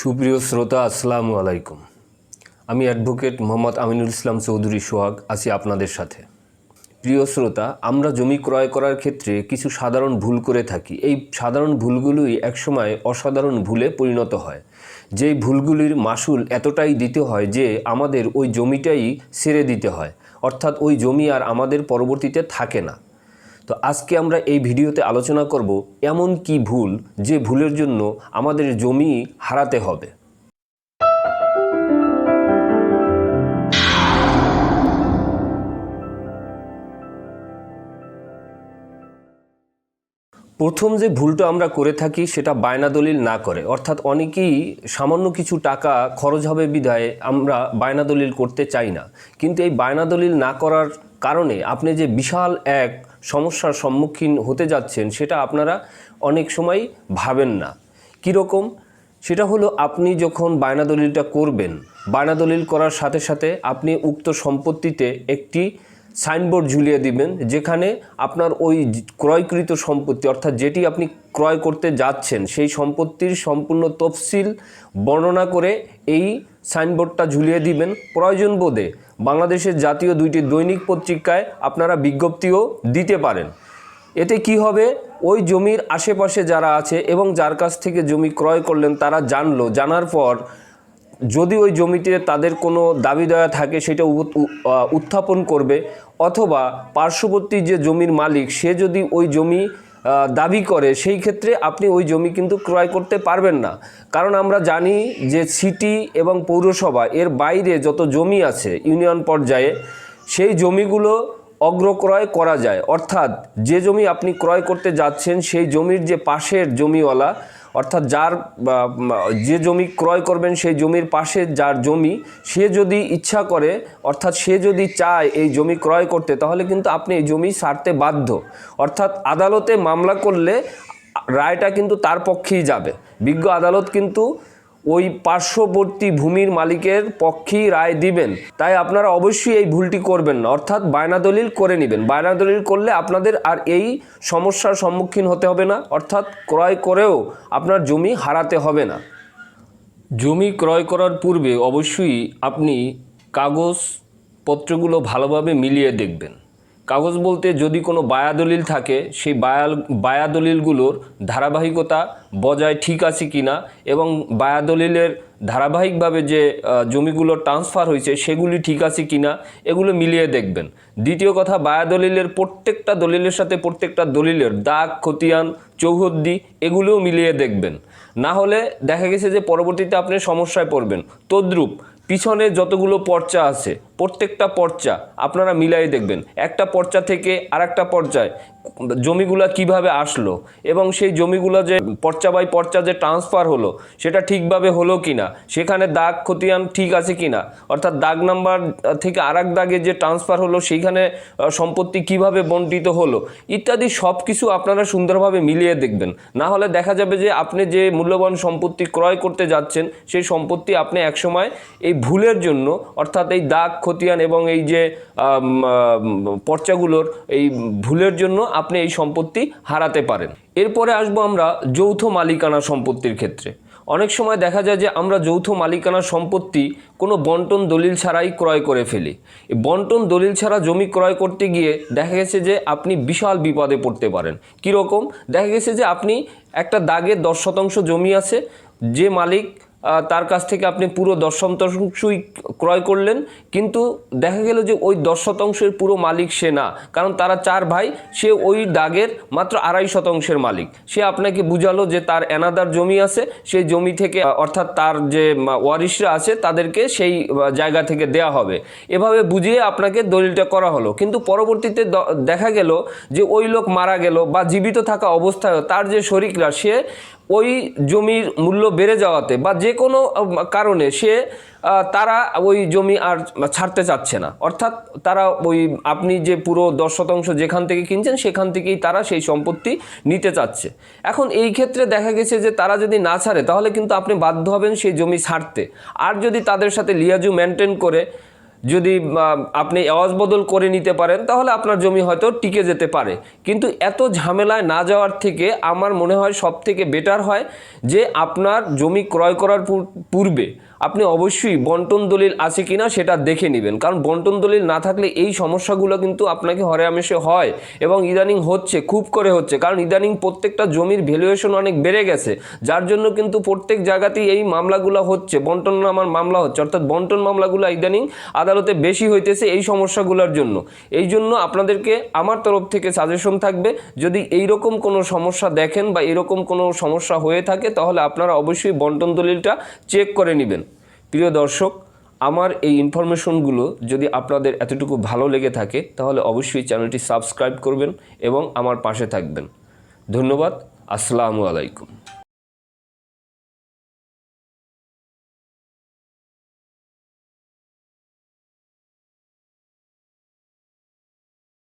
সুপ্রিয় শ্রোতা, আসসালামু আলাইকুম। আমি অ্যাডভোকেট মোহাম্মদ আমিনুল ইসলাম চৌধুরী সোহাগ, আছি আপনাদের সাথে। প্রিয় শ্রোতা, আমরা জমি ক্রয় করার ক্ষেত্রে কিছু সাধারণ ভুল করে থাকি। এই সাধারণ ভুলগুলোই একসময় অসাধারণ ভুলে পরিণত হয়। যেই ভুলগুলির মাসুল এতটাই দিতে হয় যে আমাদের ওই জমিটাই ছেড়ে দিতে হয়। অর্থাৎ ওই জমি আর আমাদের পরবর্তীতে থাকে না। তো আজকে আমরা এই ভিডিওতে আলোচনা করব এমন কি ভুল যে ভুলের জন্য আমাদের জমি হারাতে হবে। প্রথম যে ভুলটা আমরা করে থাকি সেটা বায়না দলিল না করে। অর্থাৎ অনেকেই সামান্য কিছু টাকা খরচ হবে বিধায় আমরা বায়না দলিল করতে চাই না। কিন্তু এই বায়না দলিল না করার কারণে আপনি যে বিশাল এক সমস্যার সম্মুখীন হতে যাচ্ছেন সেটা আপনারা অনেক সময় ভাবেন না। কীরকম সেটা হলো আপনি যখন বায়না দলিলটা করবেন বায়না দলিল করার সাথে সাথে আপনি উক্ত সম্পত্তিতে একটি সাইনবোর্ড ঝুলিয়ে দিবেন, যেখানে আপনার ওই ক্রয়কৃত সম্পত্তি, অর্থাৎ যেটি আপনি ক্রয় করতে যাচ্ছেন, সেই সম্পত্তির সম্পূর্ণ তফসিল বর্ণনা করে এই সাইনবোর্ডটা ঝুলিয়ে দিবেন। প্রয়োজন বোধে বাংলাদেশের জাতীয় দুইটি দৈনিক পত্রিকায় আপনারা বিজ্ঞপ্তিও দিতে পারেন। এতে কি হবে? ওই জমির আশেপাশে যারা আছে এবং যার কাছ থেকে জমি ক্রয় করলেন, তারা জানলো। জানার পর যদি ওই জমিতে তাদের কোনো দাবি দেওয়া থাকে, সেটা উত্থাপন করবে, অথবা পার্শ্ববর্তী যে জমির মালিক, সে যদি ওই জমি দাবি করে, সেই ক্ষেত্রে আপনি ওই জমি কিন্তু ক্রয় করতে পারবেন না। কারণ আমরা জানি যে সিটি এবং পৌরসভা, এর বাইরে যত জমি আছে ইউনিয়ন পর্যায়ে, সেই জমিগুলো অগ্রক্রয় করা যায়। অর্থাৎ যে জমি আপনি ক্রয় করতে যাচ্ছেন, সেই জমির যে পাশের জমিওয়ালা অর্থাৎ যার যে জমি ক্রয় করবেন সেই জমির পাশে যার জমি, সে যদি ইচ্ছা করে, অর্থাৎ সে যদি চায় এই জমি ক্রয় করতে, তাহলে কিন্তু আপনি এই জমি সারতে বাধ্য। অর্থাৎ আদালতে মামলা করলে রায়টা কিন্তু তার পক্ষেই যাবে। বিজ্ঞ আদালত কিন্তু ওই পার্শ্ববর্তী ভূমির মালিকের পক্ষেই রায় দিবেন। তাই আপনারা অবশ্যই এই ভুলটি করবেন না। অর্থাৎ বায়না দলিল করে নেবেন। বায়না দলিল করলে আপনাদের আর এই সমস্যার সম্মুখীন হতে হবে না। অর্থাৎ ক্রয় করেও আপনার জমি হারাতে হবে না। জমি ক্রয় করার পূর্বে অবশ্যই আপনি কাগজপত্রগুলো ভালোভাবে মিলিয়ে দেখবেন। কাগজ বলতে যদি কোনো বায়াদলিল থাকে, সেই বায়া বায়াদলিলগুলোর ধারাবাহিকতা বজায় ঠিক আছে কিনা এবং বায়াদলিলের ধারাবাহিকভাবে যে জমিগুলো ট্রান্সফার হয়েছে, সেগুলি ঠিক আছে কিনা, এগুলো মিলিয়ে দেখবেন। দ্বিতীয় কথা, বায়াদলিলের প্রত্যেকটা দলিলের সাথে প্রত্যেকটা দলিলের দাগ, খতিয়ান, চৌহদ্দি, এগুলোও মিলিয়ে দেখবেন। না হলে দেখা গেছে যে পরবর্তীতে আপনি সমস্যায় পড়বেন। তদ্রূপ, পিছনে যতগুলো পর্চা আছে প্রত্যেকটা পর্চা আপনারা মিলাই দেখবেন। একটা পর্চা থেকে আরেকটা পর্যায়, জমিগুলা কীভাবে আসলো এবং সেই জমিগুলো যে পর্চা বাই পর্চা যে ট্রান্সফার হলো, সেটা ঠিকভাবে হলো কি না সেখানে দাগ, খতিয়ান ঠিক আছে কি না অর্থাৎ দাগ নাম্বার থেকে আরেক দাগে যে ট্রান্সফার হলো, সেইখানে সম্পত্তি কীভাবে বন্টিত হলো, ইত্যাদি সব কিছু আপনারা সুন্দরভাবে মিলিয়ে দেখবেন। না হলে দেখা যাবে যে আপনি যে মূল্যবান সম্পত্তি ক্রয় করতে যাচ্ছেন, সেই সম্পত্তি আপনি একসময় এই ভুলের জন্য, অর্থাৎ এই দাগ খতিয়ান এবং এই যে পর্চাগুলোর এই ভুলের জন্য আপনি এই সম্পত্তি হারাতে পারেন। এরপরে আসব আমরা যৌথ মালিকানা সম্পত্তির ক্ষেত্রে। অনেক সময় দেখা যায় যে আমরা যৌথ মালিকানা সম্পত্তি কোনো বন্টন দলিল ছাড়াই ক্রয় করে ফেলি। বন্টন দলিল ছাড়া জমি ক্রয় করতে গিয়ে দেখা গেছে যে আপনি বিশাল বিপদে পড়তে পারেন। কীরকম? দেখা গেছে যে আপনি একটা দাগের দশ শতাংশ জমি আছে, যে মালিক তার কাছ থেকে আপনি পুরো দশ শতাংশই ক্রয় করলেন। কিন্তু দেখা গেল যে ওই দশ শতাংশের পুরো মালিক সে না। কারণ তারা চার ভাই, সে ওই দাগের মাত্র আড়াই শতাংশের মালিক। সে আপনাকে বুঝালো যে তার এনাদার জমি আছে, সেই জমি থেকে অর্থাৎ তার যে ওয়ারিশরা আছে, তাদেরকে সেই জায়গা থেকে দেয়া হবে। এভাবে বুঝিয়ে আপনাকে দলিলটা করা হলো। কিন্তু পরবর্তীতে দেখা গেল যে ওই লোক মারা গেল বা জীবিত থাকা অবস্থায় তার যে শরিকরা, সে ওই জমির মূল্য বেড়ে যাওয়াতে বা যে কোনো কারণে সে তারা ওই জমি আর ছাড়তে চাচ্ছে না। অর্থাৎ তারা ওই, আপনি যে পুরো দশ শতাংশ যেখান থেকে কিনছেন, সেখান থেকেই তারা সেই সম্পত্তি নিতে চাচ্ছে। এখন এই ক্ষেত্রে দেখা গেছে যে তারা যদি না ছাড়ে, তাহলে কিন্তু আপনি বাধ্য হবেন সেই জমি ছাড়তে। আর যদি তাদের সাথে লিয়াজু মেনটেন করে যদি আপনি আওয়াজ বদল করে নিতে পারেন, তাহলে আপনার জমি হয়তো টিকে যেতে পারে। কিন্তু এত ঝামেলায় না যাওয়ার থেকে আমার মনে হয় সব থেকে বেটার হয় যে আপনার জমি ক্রয় করার পূর- পূর্বে আপনি অবশ্যই বন্টন দলিল আছে কিনা সেটা দেখে নেবেন। কারণ বন্টন দলিল না থাকলে এই সমস্যাগুলো কিন্তু আপনাকে হরে আমেশে হয় এবং ইদানিং হচ্ছে, খুব করে হচ্ছে। কারণ ইদানিং প্রত্যেকটা জমির ভ্যালুয়েশন অনেক বেড়ে গেছে। যার জন্য কিন্তু প্রত্যেক জায়গাতেই এই মামলাগুলো হচ্ছে, বন্টন নামার মামলা হচ্ছে। অর্থাৎ বন্টন মামলাগুলো ইদানিং আদালতে বেশি হইতেছে এই সমস্যাগুলোর জন্য। এই জন্য আপনাদেরকে আমার তরফ থেকে সাজেশন থাকবে, যদি এইরকম কোনো সমস্যা দেখেন বা এরকম কোনো সমস্যা হয়ে থাকে, তাহলে আপনারা অবশ্যই বন্টন দলিলটা চেক করে নেবেন। প্রিয় দর্শক, আমার এই ইনফরমেশনগুলো যদি আপনাদের এতটুকু ভালো লেগে থাকে, তাহলে অবশ্যই চ্যানেলটি সাবস্ক্রাইব করবেন এবং আমার পাশে থাকবেন। ধন্যবাদ, আসসালামু আলাইকুম।